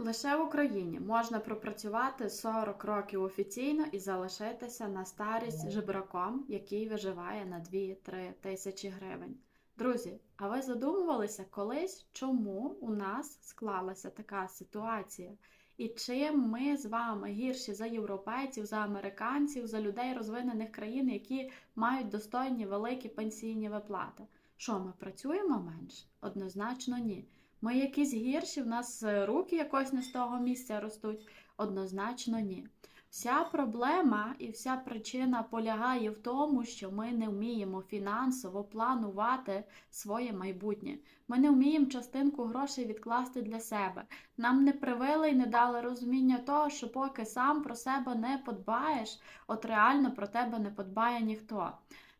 Лише в Україні можна пропрацювати 40 років офіційно і залишитися на старість жебраком, який виживає на 2-3 тисячі гривень. Друзі, а ви задумувалися колись, чому у нас склалася така ситуація? І чим ми з вами гірші за європейців, за американців, за людей розвинених країн, які мають достойні великі пенсійні виплати? Що ми працюємо менше? Однозначно ні. Ми якісь гірші, в нас е, руки якось не з того місця ростуть? Однозначно ні. Вся проблема і вся причина полягає в тому, що ми не вміємо фінансово планувати своє майбутнє. Ми не вміємо частинку грошей відкласти для себе. Нам не привили і не дали розуміння того, що поки сам про себе не подбаєш, от реально про тебе не подбає ніхто.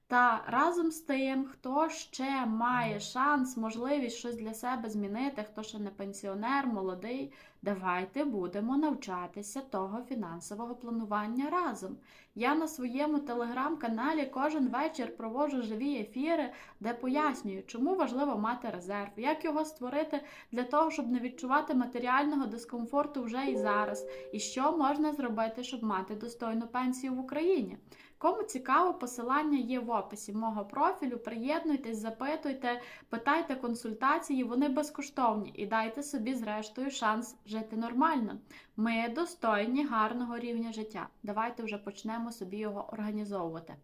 Та разом з тим, хто ще має шанс, можливість щось для себе змінити, хто ще не пенсіонер, молодий, давайте будемо навчатися того фінансового планування разом. Я на своєму телеграм-каналі кожен вечір проводжу живі ефіри, де пояснюю, чому важливо мати резерв, як його створити для того, щоб не відчувати матеріального дискомфорту вже і зараз, і що можна зробити, щоб мати достойну пенсію в Україні. Кому цікаво, посилання є в описі мого профілю. Приєднуйтесь, запитуйте, питайте консультації, вони безкоштовні і дайте собі, зрештою, шанс жити нормально. Ми достойні гарного рівня життя. Давайте вже почнемо собі його організовувати.